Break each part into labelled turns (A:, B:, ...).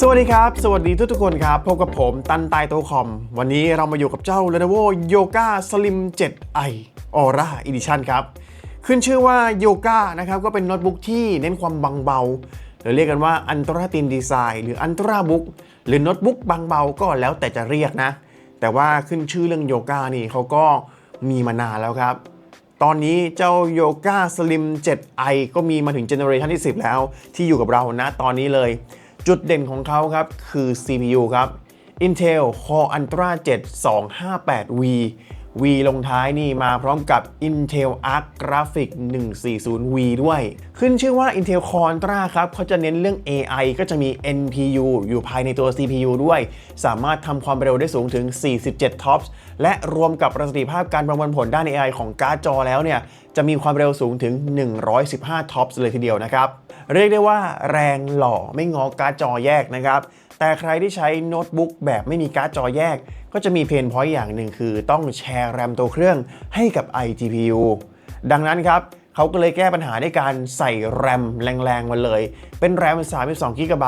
A: สวัสดีครับ สวัสดีทุกทุกๆคนครับ พบกับผมตันตายโตคอม วันนี้เรามาอยู่กับเจ้า Lenovo Yoga Slim 7i Aura Edition ครับ ขึ้นชื่อว่า Yoga นะครับ ก็เป็นโน้ตบุ๊กที่เน้นความบางเบา หรือเรียกกันว่า Ultra Thin Design หรือ Ultra Book หรือโน้ตบุ๊กบางเบาก็แล้วแต่จะเรียกนะ แต่ว่าขึ้นชื่อเรื่องโยก a นี่เขาก็มีมานานแล้วครับตอนนี้เจ้า Yoga Slim 7i ก็มีมาถึงเจเนอเรชันที่ 10 แล้ว ที่อยู่กับเรานะตอนนี้เลย จุดเด่นของเขาครับ คือ CPU ครับ Intel Core Ultra 7 258V V ลงท้ายนี่มาพร้อมกับ Intel Arc Graphic 140V ด้วย ขึ้นชื่อว่า Intel Core Ultra ครับเขาจะเน้นเรื่อง AI ก็จะมี NPU อยู่ภายในตัว CPU ด้วย สามารถทำความเร็วได้สูงถึง 47 TOPS และรวมกับประสิทธิภาพการประมวลผลด้าน AI ของการ์ดจอแล้วเนี่ย จะมีความเร็วสูงถึง 115 TOPS เลยทีเดียวนะครับ เรียกได้ว่าแรงหล่อไม่งอการ์ดจอแยกนะครับแต่ใครที่ใช้โน้ตบุ๊กแบบไม่มีการ์ดจอแยก ก็จะมีเพนพอยต์อย่างหนึ่งคือต้องแชร์แรมตัวเครื่องให้กับ iGPU ดังนั้นครับ เขาก็เลยแก้ปัญหาด้วยการใส่แรมแรงๆมาเลย เป็นแรม 32 GB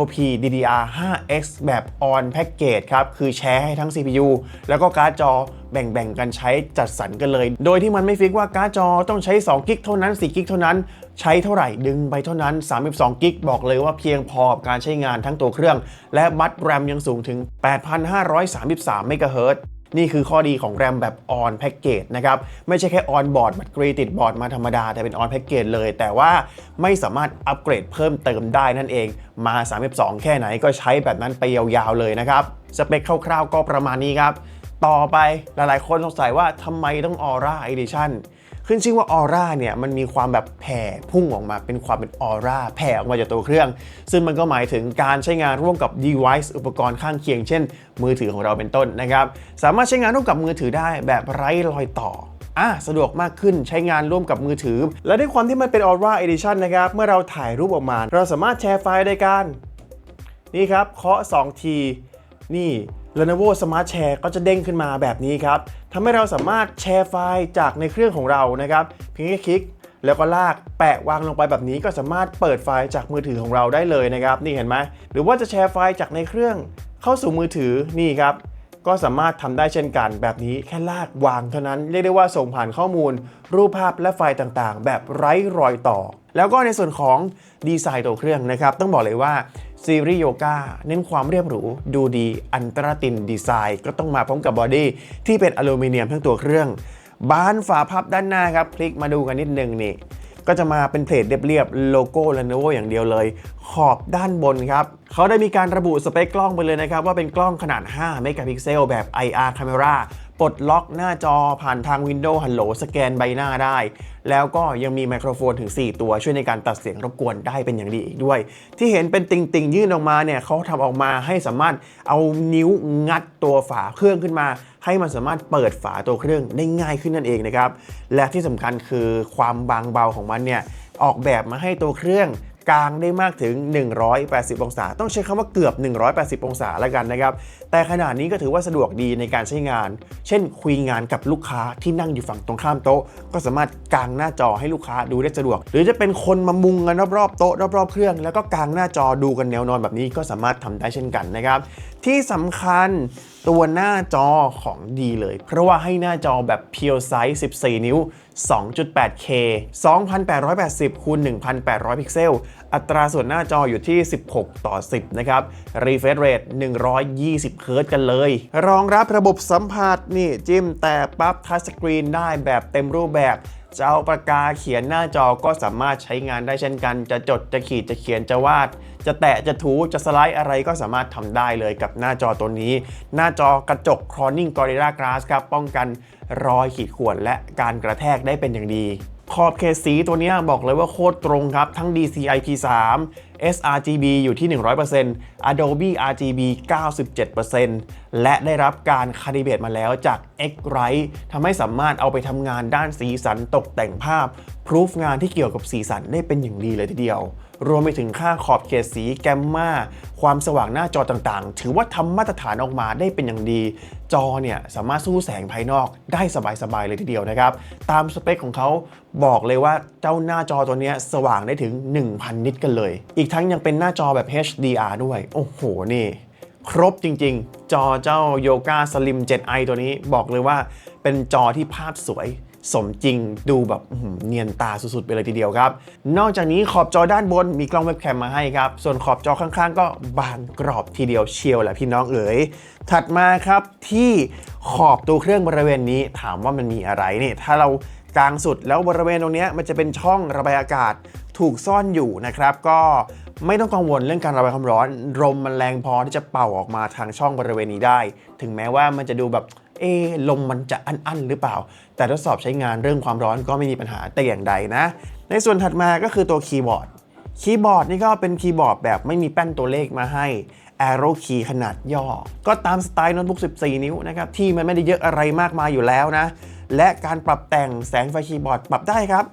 A: LPDDR5X แบบ on package ครับ คือแชร์ให้ทั้ง CPU แล้วก็การ์ดจอแบ่งๆ กันใช้จัดสรรกันเลย โดยที่มันไม่ฟิกว่าการ์ดจอต้องใช้2กิกเท่านั้น4กิกเท่านั้น ใช้เท่าไหร่ดึงไปเท่านั้น 32กิกบอกเลยว่าเพียงพอกับการใช้งานทั้งตัวเครื่อง และบัตรแรมยังสูงถึง 8,533 เมกะเฮิรตซ์ นี่คือข้อดีของแรมแบบออนแพ็กเกจนะครับ ไม่ใช่แค่ on board บัตรกรีติดบอร์ดมาธรรมดา แต่เป็นออนแพ็กเกจเลย แต่ว่าไม่สามารถอัปเกรดเพิ่มเติมได้นั่นเอง มา 32 แค่ไหนก็ใช้แบบนั้นไปยาวๆเลยนะครับ สเปคคร่าวๆก็ประมาณนี้ครับ ต่อไปหลายๆคนสงสัยว่าทำไมต้อง Aura Edition ขึ้นชื่อว่าออร่าเนี่ยมันมีความแบบแผ่พุ่งออกมาเป็นความเป็นออร่าแผ่ออกมาจากตัวเครื่อง ซึ่งมันก็หมายถึงการใช้งานร่วมกับ device อุปกรณ์ข้างเคียง เช่น มือถือของเราเป็นต้นนะครับ สามารถใช้งานร่วมกับมือถือได้แบบไร้รอยต่ออะสะดวกมากขึ้นใช้งานร่วมกับมือถือ และด้วยความที่มันเป็น Aura Edition นะครับ เมื่อเราถ่ายรูปออกมา เราสามารถแชร์ไฟล์ได้กันนี่ครับเคาะ2ทีนี่ Lenovo Smart Share ก็จะเด้งขึ้นมาแบบนี้ครับทำให้เราสามารถแชร์ไฟล์จากในเครื่องของเรานะครับเพียงแค่คลิกแล้วก็ลากแปะวางลงไปแบบนี้ก็สามารถเปิดไฟล์จากมือถือของเราได้เลยนะครับ นี่เห็นไหมหรือว่าจะแชร์ไฟล์จากในเครื่องเข้าสู่มือถือนี่ครับ ก็สามารถทำได้เช่นกัน แบบนี้แค่ลากวางเท่านั้นเรียกได้ว่าส่งผ่านข้อมูล รูปภาพและไฟล์ต่างๆ แบบไร้รอยต่อ แล้วก็ในส่วนของดีไซน์ตัวเครื่องนะครับ ต้องบอกเลยว่า ซีรีส์โยกาเน้นความเรียบหรู ดูดีอันตราตินดีไซน์ ก็ต้องมาพร้อมกับบอดี้ที่เป็นอลูมิเนียมทั้งตัวเครื่อง บานฝาพับด้านหน้าครับ คลิกมาดูกันนิดนึงนี่ ก็จะมาเป็นเพลทเรียบๆโลโก้ Lenovo อย่างเดียวเลย ขอบด้านบนครับ เขาได้มีการระบุสเปคกล้องไปเลยนะครับ ว่าเป็นกล้องขนาด 5 เมกะพิกเซลแบบ IR Camera ปลดล็อกหน้าจอผ่านทาง Windows Hello สแกนใบหน้าได้ แล้วก็ยังมีไมโครโฟนถึง 4 ตัวช่วยในการตัดเสียงรบกวนได้เป็นอย่างดีอีกด้วย ที่เห็นเป็นติ่งๆ ยื่นออกมาเนี่ยเขาทำออกมาให้สามารถเอานิ้วงัดตัวฝาเครื่องขึ้นมา ให้มันสามารถเปิดฝาตัวเครื่องได้ง่ายขึ้นนั่นเองนะครับและที่สำคัญคือความบางเบาของมันเนี่ยออกแบบมาให้ตัวเครื่อง กลางได้มากถึง 180 องศา ต้องใช้คำว่าเกือบ 180 องศาแล้วกันนะครับ แต่ขนาดนี้ก็ถือว่าสะดวกดีในการใช้งาน เช่น คุยงานกับลูกค้าที่นั่งอยู่ฝั่งตรงข้ามโต๊ะ ก็สามารถกางหน้าจอให้ลูกค้าดูได้สะดวก หรือจะเป็นคนมามุงกันรอบๆโต๊ะรอบๆเครื่อง แล้วก็กางหน้าจอดูกันแนวนอนแบบนี้ก็สามารถทำได้เช่นกันนะครับที่สำคัญตัวหน้าจอของดีเลย เพราะว่าให้หน้าจอแบบ Pure Size 14 นิ้ว 2.8K 2880คูณ1800 พิกเซล อัตราส่วนหน้าจออยู่ที่ 16 ต่อ 10 นะครับ Refresh Rate 120 เฮิรตซ์กันเลย รองรับระบบสัมผัสนี่จิ้มแต่ปั๊บทัชสกรีนได้แบบเต็มรูปแบบ จะเอาปากกาเขียนหน้าจอก็สามารถใช้งานได้เช่นกัน จะจดจะขีดจะเขียนจะวาด จะแตะจะถูจะสไลด์อะไรก็สามารถทำได้เลยกับหน้าจอตัวนี้ หน้าจอกระจก Corning Gorilla Glass ครับป้องกันรอยขีดข่วนและการกระแทกได้เป็นอย่างดี ขอบเขตสีตัวนี้บอกเลยว่าโคตรตรงครับทั้ง DCI-P3 sRGB อยู่ที่ 100% Adobe RGB 97%และได้รับการคาลิเบตมาแล้วจาก X-Rite ทำให้สามารถเอาไปทำงานด้านสีสันตกแต่งภาพ พรูฟงานที่เกี่ยวกับสีสันได้เป็นอย่างดีเลยทีเดียว รวมไปถึงค่าขอบเขตสีแกมมาความสว่างหน้าจอต่างๆ ถือว่าทำมาตรฐานออกมาได้เป็นอย่างดี จอเนี่ยสามารถสู้แสงภายนอกได้สบายๆเลยทีเดียวนะครับ ตามสเปคของเขาบอกเลยว่าเจ้าหน้าจอตัวนี้สว่างได้ถึง 1,000 นิตกันเลย อีกทั้งยังเป็นหน้าจอแบบ HDR ด้วย โอ้โหนี่ครบจริงๆ จอเจ้า Yoga Slim 7i ตัวนี้บอกเลยว่าเป็นจอที่ภาพสวย สมจริงดูแบบเนียนตาสุดๆไปเลยทีเดียวครับ นอกจากนี้ขอบจอด้านบนมีกล้องเว็บแคมมาให้ครับ ส่วนขอบจอข้างๆ ก็บางกรอบทีเดียวเชียวแหละพี่น้องเอ๋ยถัดมาครับที่ขอบตัวเครื่องบริเวณนี้ถามว่ามันมีอะไรนี่ถ้าเรากลางสุดแล้วบริเวณตรงเนี้ยมันจะเป็นช่องระบายอากาศถูกซ่อนอยู่นะครับ ก็ไม่ต้องกังวลเรื่องการระบายความร้อนลมมันแรงพอที่จะเป่าออกมาทางช่องบริเวณนี้ได้ ถึงแม้ว่ามันจะดูแบบ เอลมมันจะอั้นๆหรือเปล่า แต่ทดสอบใช้งานเรื่องความร้อนก็ไม่มีปัญหาแต่อย่างใดนะ ในส่วนถัดมาก็คือตัวคีย์บอร์ดคีย์บอร์ดนี่ก็เป็นคีย์บอร์ดแบบไม่มีแป้นตัวเลขมาให้ Arrow Key ขนาดย่อ ก็ตามสไตล์โน้ตบุ๊ก 14 นิ้วนะครับ ที่มันไม่ได้เยอะอะไรมากมายอยู่แล้วนะ และการปรับแต่งแสงไฟคีย์บอร์ดปรับได้ครับ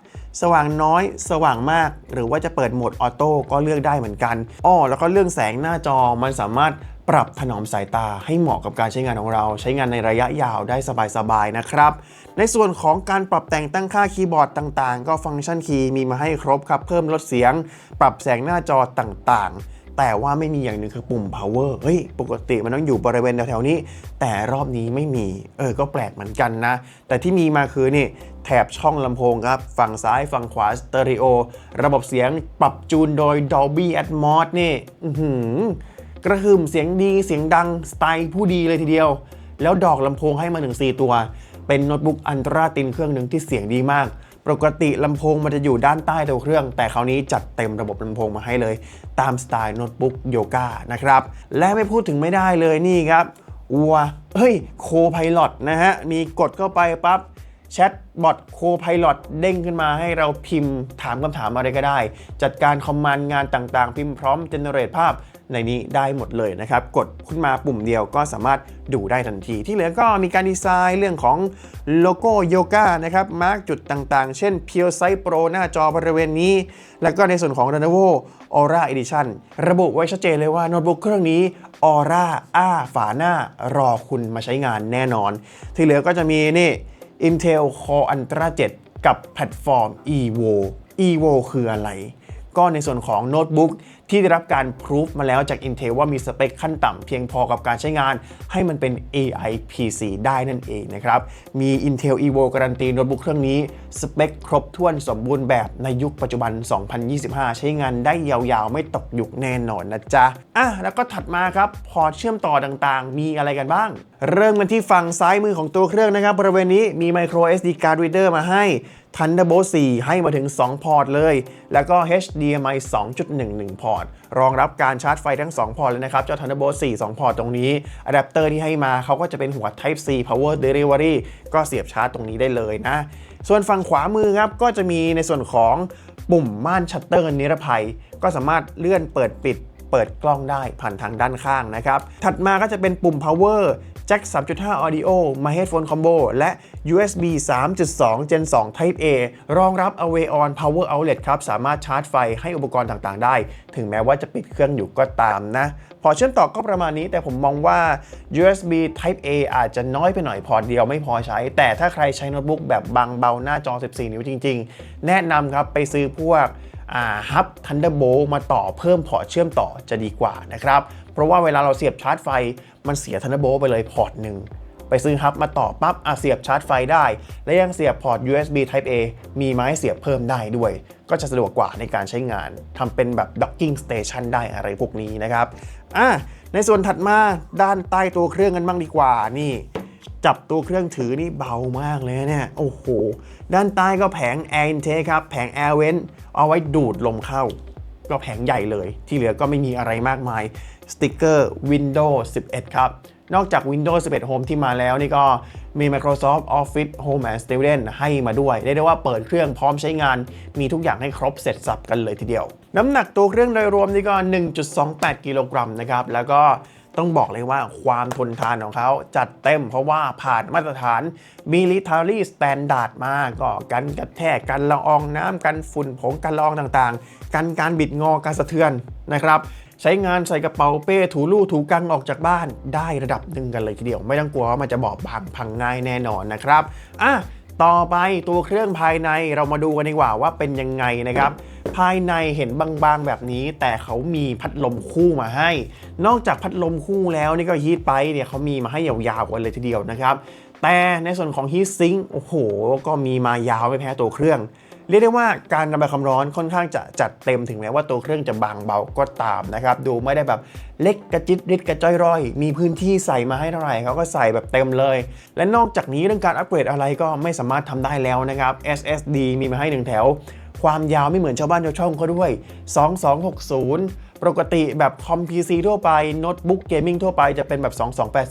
A: สว่างน้อย สว่างมาก หรือว่าจะเปิดโหมดออโต้ก็เลือกได้เหมือนกันอ้อแล้วก็เรื่องแสงหน้าจอมันสามารถ ปรับถนอมสายตาให้เหมาะกับการใช้งานของเรา ใช้งานในระยะยาวได้สบาย ๆ นะครับ ในส่วนของการปรับแต่งตั้งค่าคีย์บอร์ดต่างๆ ก็ฟังก์ชันคีย์มีมาให้ครบครับ เพิ่มลดเสียง ปรับแสงหน้าจอต่างๆแต่ว่าไม่มีอย่างหนึ่งคือปุ่ม power เฮ้ย ปกติมันต้องอยู่บริเวณแถวๆนี้ แต่รอบนี้ไม่มี เออ ก็แปลกเหมือนกันนะ แต่ที่มีมาคือนี่ แถบช่องลำโพงครับ ฝั่งซ้าย ฝั่งขวาสเตอริโอ ระบบเสียงปรับจูนโดย Dolby Atmos นี่ อื้อหือ กระหึ่มเสียงดีเสียงดังสไตล์ผู้ดีเลยทีเดียว แล้วดอกลำโพงให้มาถึง4ตัว เป็นโน้ตบุ๊กอันตราตินเครื่องหนึ่งที่เสียงดีมาก ปกติลำโพงมันจะอยู่ด้านใต้ตัวเครื่อง แต่คราวนี้จัดเต็มระบบลำโพงมาให้เลย ตามสไตล์โน้ตบุ๊กโยกานะครับ และไม่พูดถึงไม่ได้เลยนี่ครับวัวเฮ้ยโคไพลอตนะฮะ มีกดเข้าไปปั๊บแชทบอทโคพาย o t เด้งขึ้นมาให้เราพิมพ์ถามคำถามอะไรก็ได้ จัดการคอมมานด์งานต่างๆ พิมพ์พร้อมเจเนเรตภาพ ในนี้ได้หมดเลยนะครับ กดขึ้นมาปุ่มเดียวก็สามารถดูได้ทันที ที่เหลือก็มีการดีไซน์เรื่องของโลโก้โยก a นะครับ มาร์กจุดต่างๆ เช่น p u r e Sight Pro หน้าจอบริเวณนี้ แล้วก็ในส่วนของ Lenovo Aura Edition ระบุไว้ชัดเจนเลยว่าโน้ตบุ๊กเครื่องนี้ Aura อ้าฝาหน้ารอคุณมาใช้งานแน่นอน ที่เหลือก็จะมีนี่ Intel Core Ultra 7 กับแพลตฟอร์ม Evo Evo คืออะไร ก็ในส่วนของโน้ตบุ๊ก ที่ได้รับการพิสูจมาแล้วจาก Intel ว่ามีสเปคขั้นต่ำเพียงพอกับการใช้งาน ให้มันเป็น AI PC ได้นั่นเองนะครับ มี Intel Evo การันตีโน้ตบุ๊กเครื่องนี้ สเปคครบถ้วนสมบูรณ์แบบในยุคปัจจุบัน 2025 ใช้งานได้ยาวๆ ไม่ตกยุคแน่นอนนะจ๊ะ อะ แล้วก็ถัดมาครับพอร์ตเชื่อมต่อต่างๆ มีอะไรกันบ้าง เริ่มกันที่ฝั่งซ้ายมือของตัวเครื่องนะครับบริเวณนี้มี micro SD card reader มาให้ Thunderbolt 4 ให้มาถึง 2 พอร์ตเลย แล้วก็ HDMI 2.11 พอร์ต รองรับการชาร์จไฟทั้ง 2 พอร์ตเลยนะครับ เจ้า Thunderbolt 4 2 พอร์ตตรงนี้อะแดปเตอร์ที่ให้มาเขาก็จะเป็นหัว Type C Power Delivery ก็เสียบชาร์จตรงนี้ได้เลยนะ ส่วนฝั่งขวามือครับ ก็จะมีในส่วนของปุ่มม่านชัตเตอร์นิรภัย ก็สามารถเลื่อนเปิดปิดเปิดกล้องได้ผ่านทางด้านข้างนะครับ ถัดมาก็จะเป็นปุ่ม power แจ็ค3.5 audio มา headphone combo และ USB 3.2 Gen 2 Type A รองรับ Away on Power Outlet ครับ สามารถชาร์จไฟให้อุปกรณ์ต่างๆ ได้ ถึงแม้ว่าจะปิดเครื่องอยู่ก็ตามนะ พอเชื่อมต่อก็ประมาณนี้ แต่ผมมองว่า USB Type A อาจจะน้อยไปหน่อยพอตเดียวไม่พอใช้ แต่ถ้าใครใช้โน้ตบุ๊กแบบบางเบาหน้าจอ 14 นิ้วจริง ๆ แนะนำครับไปซื้อพวกฮับ Thunderbolt มาต่อเพิ่มพอร์ตเชื่อมต่อจะดีกว่านะครับ เพราะว่าเวลาเราเสียบชาร์จไฟมันเสีย Thunderbolt ไปเลยพอร์ตหนึ่ง ไปซื้อฮับมาต่อปั๊บอะเสียบชาร์จไฟได้ และยังเสียบพอร์ต USB Type A มีไม้เสียบเพิ่มได้ด้วย ก็จะสะดวกกว่าในการใช้งานทำเป็นแบบ docking station ได้อะไรพวกนี้นะครับอะในส่วนถัดมาด้านใต้ตัวเครื่องกันบ้างดีกว่านี่จับตัวเครื่องถือนี่เบามากเลยเนี่ยโอ้โห ด้านใต้ก็แผง Air Intake ครับ แผง Air Vent เอาไว้ดูดลมเข้า ก็แผงใหญ่เลย ที่เหลือก็ไม่มีอะไรมากมาย สติกเกอร์ Windows 11 ครับ นอกจาก Windows 11 Home ที่มาแล้วนี่ก็มี Microsoft Office Home and Student ให้มาด้วยได้ได้ว่าเปิดเครื่องพร้อมใช้งานมีทุกอย่างให้ครบเสร็จสับกันเลยทีเดียว น้ำหนักตัวเครื่องโดยรวมนี่ก็ 1.28 กิโลกรัมนะครับ แล้วก็ต้องบอกเลยว่าความทนทานของเขาจัดเต็มเพราะว่าผ่านมาตรฐาน Military Standard มาก็กันกระแทกกันละอองน้ำกันฝุ่นผงกันละอองต่างๆ กันการบิดงอการสะเทือนนะครับใช้งานใส่กระเป๋าเป้ถูลู่ถูกังออกจากบ้านได้ระดับหนึ่งกันเลยทีเดียว ไม่ต้องกลัวว่ามันจะบอบบางพังง่ายแน่นอนนะครับอะต่อไปตัวเครื่องภายในเรามาดูกันดีกว่าว่าเป็นยังไงนะครับ ภายในเห็นบางๆแบบนี้ แต่เขามีพัดลมคู่มาให้ นอกจากพัดลมคู่แล้วนี่ก็ฮีทไปเนี่ยเขามีมาให้ยาวๆกันเลยทีเดียวนะครับ แต่ในส่วนของฮีทซิงค์โอ้โห ก็มีมายาวไม่แพ้ตัวเครื่อง เรียกได้ว่าการระบายความร้อนค่อนข้างจะจัดเต็มถึงแม้ว่าตัวเครื่องจะบางเบาก็ตามนะครับ ดูไม่ได้แบบเล็กกระจิตริดกระจ้อยร้อย มีพื้นที่ใส่มาให้เท่าไหร่เขาก็ใส่แบบเต็มเลย และนอกจากนี้เรื่องการอัปเกรดอะไรก็ไม่สามารถทำได้แล้วนะครับ SSD มีมาให้หนึ่งแถว ความยาวไม่เหมือนชาวบ้านชาวช่องเขาด้วย 2260 ปกติแบบคอม PC ทั่วไปโน้ตบุ๊กเกมมิ่งทั่วไปจะเป็นแบบ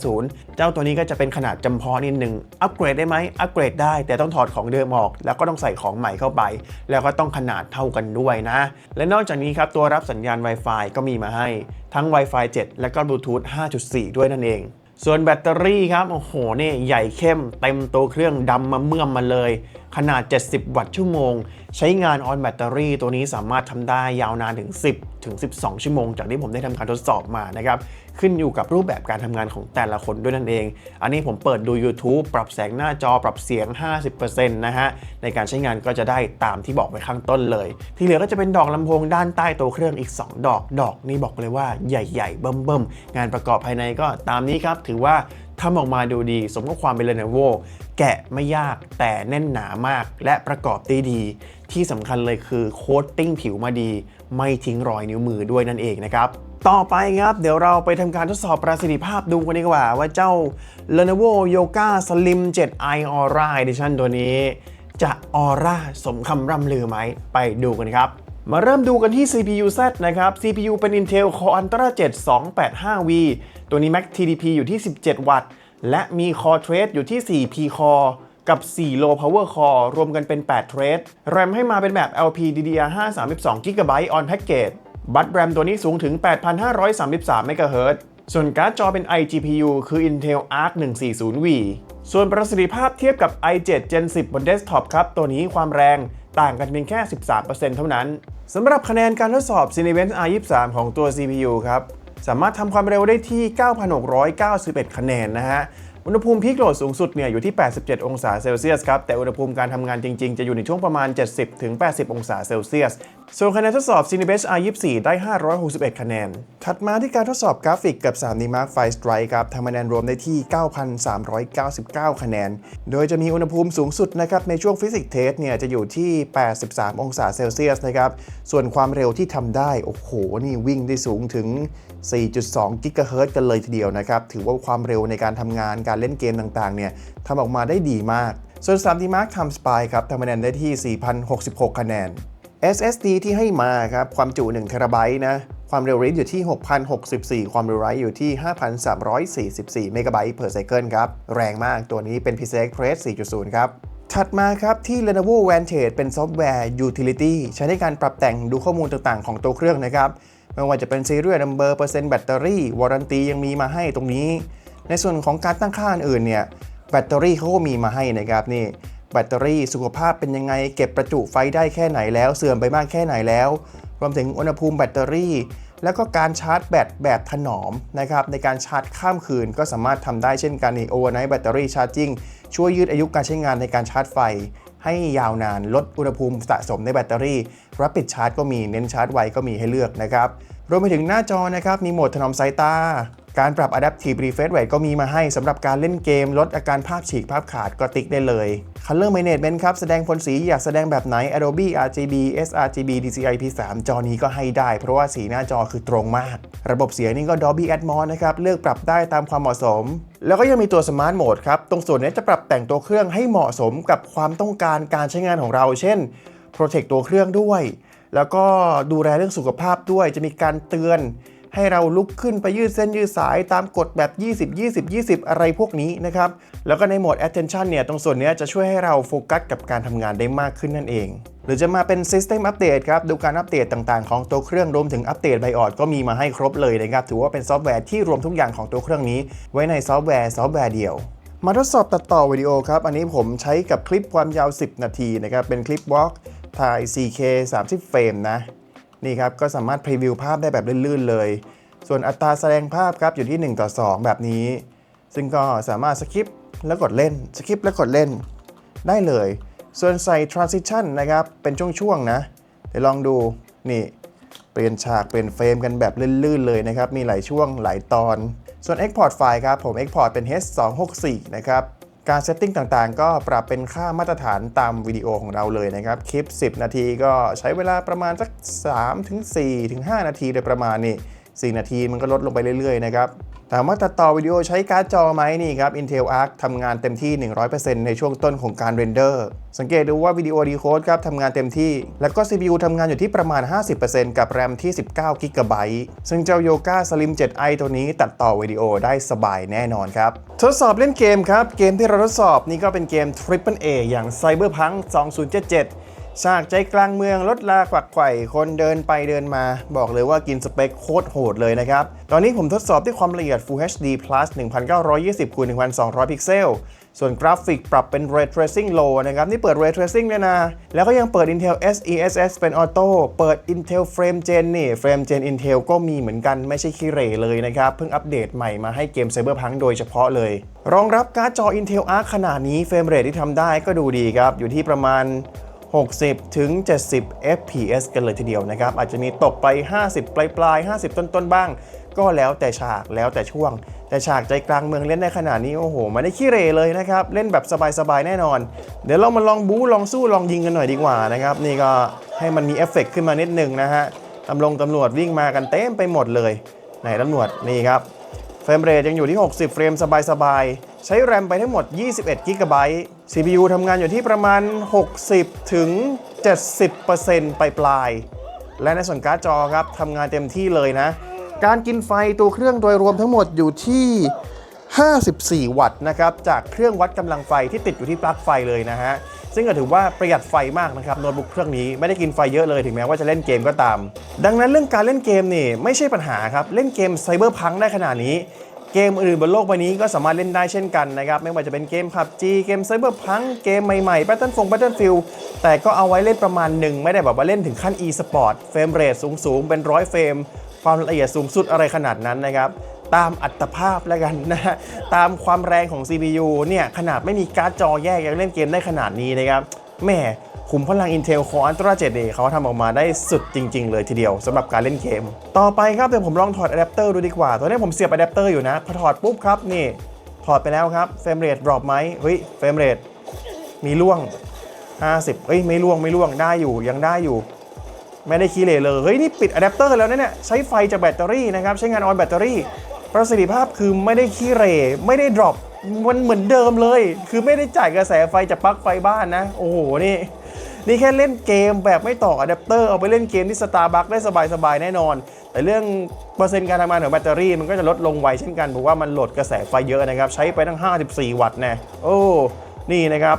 A: 2280 เจ้าตัวนี้ก็จะเป็นขนาดจำเพาะนิดนึง อัปเกรดได้ไหมอัปเกรดได้ แต่ต้องถอดของเดิมออก แล้วก็ต้องใส่ของใหม่เข้าไป แล้วก็ต้องขนาดเท่ากันด้วยนะ และนอกจากนี้ครับตัวรับสัญญาณ Wi-Fi ก็มีมาให้ ทั้ง Wi-Fi 7 และก็ Bluetooth 5.4 ด้วยนั่นเองส่วนแบตเตอรี่ครับ โอ้โห นี่ใหญ่เข้มเต็มตัวเครื่องดำมาเมื่อมมาเลย ขนาด 70 วัตต์ชั่วโมง ใช้งานออนแบตเตอรี่ตัวนี้สามารถทำได้ยาวนานถึง 10 ถึง 12 ชั่วโมง จากที่ผมได้ทำการทดสอบมานะครับขึ้นอยู่กับรูปแบบการทำงานของแต่ละคนด้วยนั่นเอง อันนี้ผมเปิดดู YouTube ปรับแสงหน้าจอปรับเสียง 50%นะฮะ ในการใช้งานก็จะได้ตามที่บอกไปข้างต้นเลย ที่เหลือก็จะเป็นดอกลำโพงด้านใต้ตัวเครื่องอีก 2 ดอก ดอกนี้บอกเลยว่าใหญ่ ๆ เบิ่มๆ งานประกอบภายในก็ตามนี้ครับ ถือว่า ทำออกมาดูดี สมกับความเป็น Lenovo แกะไม่ยากแต่แน่นหนามากและประกอบได้ดี ที่สำคัญเลยคือโคตติ้งผิวมาดี ไม่ทิ้งรอยนิ้วมือด้วยนั่นเองนะครับต่อไปครับ เดี๋ยวเราไปทำการทดสอบประสิทธิภาพดูกันดีกว่า ว่าเจ้า Lenovo Yoga Slim 7i Aura Edition ตัวนี้ จะออร่าสมคำร่ำลือไหม ไปดูกันครับ มาเริ่มดูกันที่ CPU Z นะครับ CPU เป็น Intel Core Ultra 7 285V ตัวนี้ Max TDP อยู่ที่ 17 วัตต์ และมี Core Thread อยู่ที่ 4 P Core กับ 4 Low Power Core รวมกันเป็น 8 Thread RAM ให้มาเป็นแบบ LPDDR5 32 GB on package บัตร RAM ตัวนี้สูงถึง 8,533 MHz ส่วนการ์ดจอเป็น iGPU คือ Intel Arc 140V ส่วนประสิทธิภาพเทียบกับ i7 Gen 10 บนเดสก์ท็อปครับ ตัวนี้ความแรงต่างกันเพียงแค่ 13%เท่านั้น สำหรับคะแนนการทดสอบ Cinebench R23 ของตัว CPU ครับ สามารถทำความเร็วได้ที่ 9,691 คะแนนนะฮะ อุณหภูมิพีคโหลดสูงสุดเนี่ยอยู่ที่ 87 องศาเซลเซียสครับ แต่อุณหภูมิการทำงานจริง ๆ จะอยู่ในช่วงประมาณ 70-80 องศาเซลเซียสส่วนคะแนนทดสอบ Cinebench R24 ได้ 561 คะแนน ถัดมาที่การทดสอบกราฟิกกับ 3D Mark Ive Strike ครับทำคะแนนรวมได้ที่ 9,399 คะแนน โดยจะมีอุณหภูมิสูงสุดนะครับในช่วงฟิสิกส์เทสเนี่ยจะอยู่ที่ 83 องศาเซลเซียสนะครับ ส่วนความเร็วที่ทำได้ โอ้โห นี่วิ่งได้สูงถึง 4.2 กิกะเฮิรตซ์กันเลยทีเดียวนะครับ ถือว่าความเร็วในการทำงานการเล่นเกมต่างๆเนี่ยทำออกมาได้ดีมาก ส่วน 3D Mark ทำ Spy ครับทำคะแนนได้ที่ 4,066 คะแนน SSD ที่ให้มาครับ ความจุ1 t b นะ ความเร็ว read อยู่ที่ 6,064 ความเร็ว write อยู่ที่ 5,344 MB per second ครับ แรงมากตัวนี้เป็น PCI Express 4.0 ครับ ถัดมาครับที่ Lenovo Vantage เป็นซอฟต์แวร์ Utility ใช้ในการปรับแต่งดูข้อมูลต่างๆ ของตัวเครื่องนะครับ ไม่ว่าจะเป็น Serial Number เปอร์เซ็นต์แบตเตอรี่วารันตียังมีมาให้ตรงนี้ ในส่วนของการตั้งค่าอื่นเนี่ยแบตเตอรี่เขาก็มีมาให้นะครับนี่ แบตเตอรี่สุขภาพเป็นยังไง เก็บประจุไฟได้แค่ไหนแล้ว เสื่อมไปมากแค่ไหนแล้ว รวมถึงอุณหภูมิแบตเตอรี่ แล้วก็การชาร์จแบตแบบถนอมนะครับในการชาร์จข้ามคืนก็สามารถทำได้เช่นกันนี่ overnight battery charging ช่วยยืดอายุการใช้งานในการชาร์จไฟ ให้ยาวนานลดอุณหภูมิสะสมในแบตเตอรี่ Rapid Charge ก็มีเน้นชาร์จไวก็มีให้เลือกนะครับรวมไปถึงหน้าจอนะครับมีโหมดถนอมสายตา การปรับ Adaptive Refresh Rate ก็มีมาให้สำหรับการเล่นเกม ลดอาการภาพฉีกภาพขาดก็ติ๊กได้เลย Color Management ครับ แสดงผลสีอยากแสดงแบบไหน Adobe RGB sRGB DCI P3 จอนี้ก็ให้ได้ เพราะว่าสีหน้าจอคือตรงมาก ระบบเสียงนี่ก็ Dolby Atmos นะครับ เลือกปรับได้ตามความเหมาะสม แล้วก็ยังมีตัว Smart Mode ครับ ตรงส่วนนี้จะปรับแต่งตัวเครื่องให้เหมาะสมกับความต้องการการใช้งานของเรา เช่น Protect ตัวเครื่องด้วย แล้วก็ดูแลเรื่องสุขภาพด้วย จะมีการเตือน ให้เราลุกขึ้นไปยืดเส้นยืดสายตามกฎแบบ 20 20 20 อะไรพวกนี้นะครับ แล้วก็ในโหมด attention เนี่ย ตรงส่วนนี้จะช่วยให้เราโฟกัสกับการทำงานได้มากขึ้นนั่นเอง หรือจะมาเป็น System Update ครับ ดูการอัปเดตต่างๆ ของตัวเครื่องรวมถึงอัปเดตไบออดก็มีมาให้ครบเลยนะครับ ถือว่าเป็นซอฟต์แวร์ที่รวมทุกอย่างของตัวเครื่องนี้ ไว้ในซอฟต์แวร์ซอฟต์แวร์เดียวมาทดสอบตัดต่อวิดีโอครับ อันนี้ผมใช้กับคลิปความยาว 10 นาทีนะครับ เป็นคลิปวอล์กถ่าย 4K 30 เฟรมนะ นี่ครับก็สามารถพรีวิวภาพได้แบบลื่นๆเลย ส่วนอัตราแสดงภาพครับอยู่ที่ 1 ต่อ 2 แบบนี้ ซึ่งก็สามารถสคิปแล้วกดเล่นสคิปแล้วกดเล่น ได้เลย ส่วนใส่ transition นะครับ เป็นช่วงๆนะเดี๋ยวลองดูนี่เปลี่ยนฉากเปลี่ยนเฟรมกันแบบลื่นๆเลยนะครับ มีหลายช่วงหลายตอน ส่วน Export ไฟล์ครับผม Export เป็น H264 นะครับ การเซตติ้งต่างๆ ก็ปรับเป็นค่ามาตรฐานตามวิดีโอของเราเลยนะครับ คลิป 10 นาทีก็ใช้เวลาประมาณสัก3ถึง4ถึง5นาทีโดยประมาณนี่4นาทีมันก็ลดลงไปเรื่อยๆนะครับ ถามว่าตัดต่อวิดีโอใช้การ์ดจอไหมนี่ครับ Intel Arc ทำงานเต็มที่ 100%ในช่วงต้นของการเรนเดอร์ สังเกตดูว่าวิดีโอดีโคดครับทำงานเต็มที่ แล้วก็ CPU ทำงานอยู่ที่ประมาณ 50%กับแรมที่ 19 g b ซึ่งเจ้า Yoga Slim 7i ตัวนี้ตัดต่อวิดีโอได้สบายแน่นอนครับ ทดสอบเล่นเกมครับ เกมที่เราทดสอบนี่ก็เป็นเกม Triple A อย่าง Cyberpunk 2077 ฉากใจกลางเมืองรถลาขวักไขว่คนเดินไปเดินมา บอกเลยว่ากินสเปคโคตรโหดเลยนะครับ ตอนนี้ผมทดสอบด้วยความละเอียด Full HD Plus 1920คูณ1200 พิกเซล ส่วนกราฟิกปรับเป็น Ray Tracing Low นะครับ นี่เปิด Ray Tracing เลยนะ แล้วก็ยังเปิด Intel SESS เป็นออโต้เปิด Intel Frame Gen นี่ Frame Gen Intel ก็มีเหมือนกันไม่ใช่ขี้เร่เลยนะครับ เพิ่งอัปเดตใหม่มาให้เกม Cyberpunk โดยเฉพาะเลย รองรับการ์ดจอ Intel Arc ขนาดนี้เฟรมเรทที่ทำได้ก็ดูดีครับอยู่ที่ประมาณ 60 ถึง 70 fps กันเลยทีเดียวนะครับ อาจจะมีตกไป 50 ปลายปลายๆ50ต้นต้น ๆ บ้าง ก็แล้วแต่ฉากแล้วแต่ช่วง แต่ฉากใจกลางเมืองเล่นได้ขนาดนี้ โอ้โหไม่ได้ขี้เร่เลยนะครับ เล่นแบบสบาย ๆ แน่นอน เดี๋ยวเรามาลองบู๊ลองสู้ลองยิงกันหน่อยดีกว่านะครับ นี่ก็ให้มันมีเอฟเฟกต์ขึ้นมานิดนึงนะฮะตำรวจตำรวจวิ่งมากันเต็มไปหมดเลย ไหนตำรวจนี่ครับเฟรมเรทยังอยู่ที่ 60 เฟรมสบายๆ ใช้แรมไปทั้งหมด 21 g b CPU ทำงานอยู่ที่ประมาณ 60 ถึง 70%ปลาย และในส่วนการ์ดจอครับทำงานเต็มที่เลยนะ การกินไฟตัวเครื่องโดยรวมทั้งหมดอยู่ที่ 54 วัตต์นะครับ จากเครื่องวัดกำลังไฟที่ติดอยู่ที่ปลั๊กไฟเลยนะฮะ ซึ่งก็ถือว่าประหยัดไฟมากนะครับโน้ตบุ๊กเครื่องนี้ไม่ได้กินไฟเยอะเลยถึงแม้ว่าจะเล่นเกมก็ตาม ดังนั้นเรื่องการเล่นเกมนี่ไม่ใช่ปัญหาครับ เล่นเกมไซเบอร์พังได้ขนาดนี้ เกมอื่นบนโลกใบนี้ก็สามารถเล่นได้เช่นกันนะครับ ไม่ว่าจะเป็นเกม PUBG เกมไซเบอร์พังเกมใหม่ๆ Battlefield Battlefield แต่ก็เอาไว้เล่นประมาณหนึ่ง ไม่ได้แบบว่าเล่นถึงขั้น e-sport เฟรมเรทสูงๆ เป็นร้อยเฟรม ความละเอียดสูงสุดอะไรขนาดนั้นนะครับตามอัตภาพแล้วกันนะฮะตามความแรงของ CPU เนี่ยขนาดไม่มีการ์ดจอแยกยังเล่นเกมได้ขนาดนี้นะครับ แหม่ขุมพลัง Intel Core Ultra 7A เขาทำออกมาได้สุดจริง ๆ เลยทีเดียวสำหรับการเล่นเกม ต่อไปครับเดี๋ยวผมลองถอดอะแดปเตอร์ดูดีกว่า ตอนนี้ผมเสียบอะแดปเตอร์อยู่นะ พอถอดปุ๊บครับนี่ ถอดไปแล้วครับเฟรมเรทดรอปไหมเฮ้ยเฟรมเรทมีล่วง 50เอ้ยไม่ล่วงไม่ล่วงได้อยู่ยังได้อยู่ ไม่ได้คีเลเลยเฮ้ยนี่ปิดอะแดปเตอร์แล้วเนี่ยใช้ไฟจากแบตเตอรี่นะครับใช้งานออนแบตเตอรี่ ประสิทธิภาพคือไม่ได้ขี้เรไม่ได้ดรอป มันเหมือนเดิมเลย คือไม่ได้จ่ายกระแสไฟจากปลั๊กไฟบ้านนะ โอ้โห นี่ นี่แค่เล่นเกมแบบไม่ต่ออะแดปเตอร์เอาไปเล่นเกมที่สตาร์บัคได้สบายๆ แน่นอน แต่เรื่องเปอร์เซ็นต์การทำงานของแบตเตอรี่มันก็จะลดลงไวเช่นกันเพราะว่ามันโหลดกระแสไฟเยอะนะครับ ใช้ไปทั้ง 54 วัตต์แน่โอ้ นี่นะครับ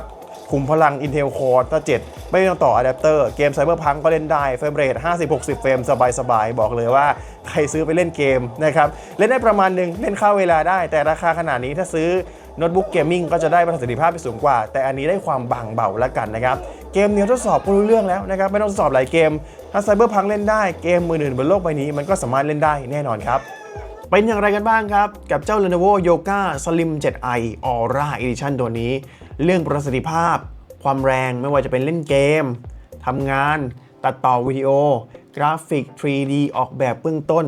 A: ขุมพลัง Intel Core ตัว7ไม่ต้องต่ออะแดปเตอร์เกม Cyberpunk ก็เล่นได้เฟรมเรท50-60 เฟรมสบายๆ บอกเลยว่าใครซื้อไปเล่นเกมนะครับ เล่นได้ประมาณหนึ่งเล่นข้าเวลาได้ แต่ราคาขนาดนี้ถ้าซื้อ โน้ตบุ๊กเกมมิ่งก็จะได้ประสิทธิภาพที่สูงกว่า แต่อันนี้ได้ความบางเบาแล้วกันนะครับ เกมเนี้ยทดสอบก็รู้เรื่องแล้วนะครับ ไม่ต้องทดสอบหลายเกม ถ้า Cyberpunk เล่นได้เกมมืออื่นบนโลกใบนี้มันก็สามารถเล่นได้แน่นอนครับเป็นอย่างไรกันบ้างครับ กับเจ้า Lenovo Yoga Slim 7i Aura Edition ตัวนี้ เรื่องประสิทธิภาพ ความแรงไม่ว่าจะเป็นเล่นเกมทำงาน ตัดต่อวิดีโอ กราฟิก 3D ออกแบบเบื้องต้น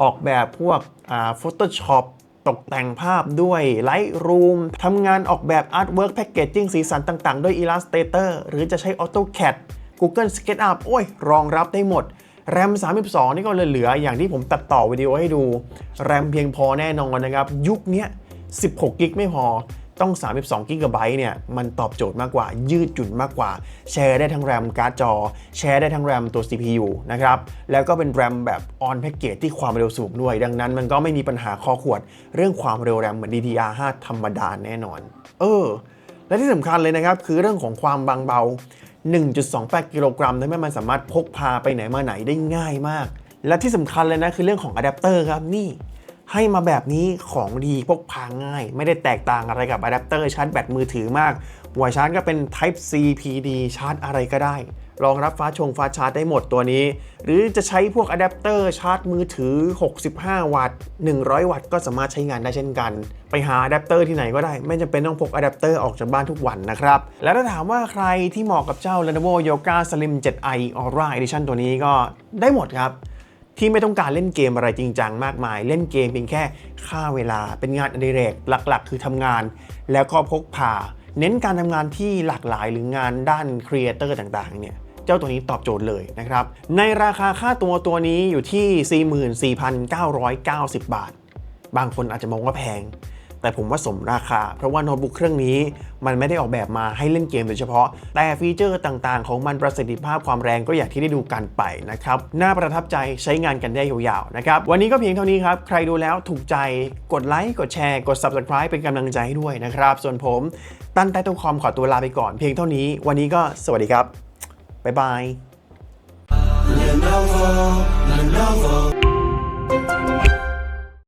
A: ออกแบบพวกอ่า Photoshop ตกแต่งภาพด้วย Lightroom ทำงานออกแบบ Artwork Packaging สีสันต่างๆ ด้วย Illustrator หรือจะใช้ AutoCAD Google SketchUp โอ้ย รองรับได้หมด แรม 32 นี่ก็เหลือๆอย่างที่ผมตัดต่อวิดีโอให้ดู แรมเพียงพอแน่นอนนะครับ ยุคนี้16กิกไม่พอ ต้อง 32 g b เนี่ย มันตอบโจทย์มากกว่า ยืดหยุ่นมากกว่า แชร์ได้ทั้งแรมการ์ดจอ แชร์ได้ทั้งแรมตัว CPU นะครับ แล้วก็เป็นแรมแบบ on package ที่ความเร็วสูงด้วย ดังนั้นมันก็ไม่มีปัญหาคอขวด เรื่องความเร็วแรมเหมือน DDR5 ธรรมดาแน่นอน เออ และที่สำคัญเลยนะครับ คือเรื่องของความบางเบา 1.28 กิโลกรัมทำให้มันสามารถพกพาไปไหนมาไหนได้ง่ายมาก และที่สำคัญเลยนะคือเรื่องของอะแดปเตอร์ครับนี่ ให้มาแบบนี้ของดีพกพาง่าย ไม่ได้แตกต่างอะไรกับอะแดปเตอร์ชาร์จแบตมือถือมากหัวชาร์จก็เป็น Type C PD ชาร์จอะไรก็ได้รองรับฟ้าชงฟ้าชาร์จได้หมดตัวนี้ หรือจะใช้พวกอะแดปเตอร์ชาร์จมือถือ 65 วัตต์ 100 วัตต์ก็สามารถใช้งานได้เช่นกัน ไปหาอะแดปเตอร์ที่ไหนก็ได้ ไม่จำเป็นต้องพกอะแดปเตอร์ออกจากบ้านทุกวันนะครับ แล้วถ้าถามว่าใครที่เหมาะกับเจ้า Lenovo Yoga Slim 7i Aura Edition ตัวนี้ก็ได้หมดครับ ที่ไม่ต้องการเล่นเกมอะไรจริงจังมากมาย เล่นเกมเพียงแค่ค่าเวลา เป็นงานอดิเรกหลักๆ คือทำงาน แล้วก็พกพา เน้นการทำงานที่หลากหลายหรืองานด้านครีเอเตอร์ต่างๆเนี่ยเจ้าตัวนี้ตอบโจทย์เลยนะครับ ในราคาค่าตัวตัวนี้อยู่ที่ 44,990 บาท บางคนอาจจะมองว่าแพง แต่ผมว่าสมราคา เพราะว่าโน้ตบุ๊กเครื่องนี้มันไม่ได้ออกแบบมาให้เล่นเกมโดยเฉพาะ แต่ฟีเจอร์ต่างๆ ของมันประสิทธิภาพความแรงก็อย่างที่ได้ดูกันไปนะครับ น่าประทับใจใช้งานกันได้ยาวๆนะครับ วันนี้ก็เพียงเท่านี้ครับ ใครดูแล้วถูกใจกดไลค์กดแชร์กด Subscribe เป็นกำลังใจให้ด้วยนะครับ ส่วนผมตั้นใต้ตัวคอมขอตัวลาไปก่อนเพียงเท่านี้ วันนี้ก็สวัสดีครับบ๊ายบาย
B: Lenovo, Lenovo.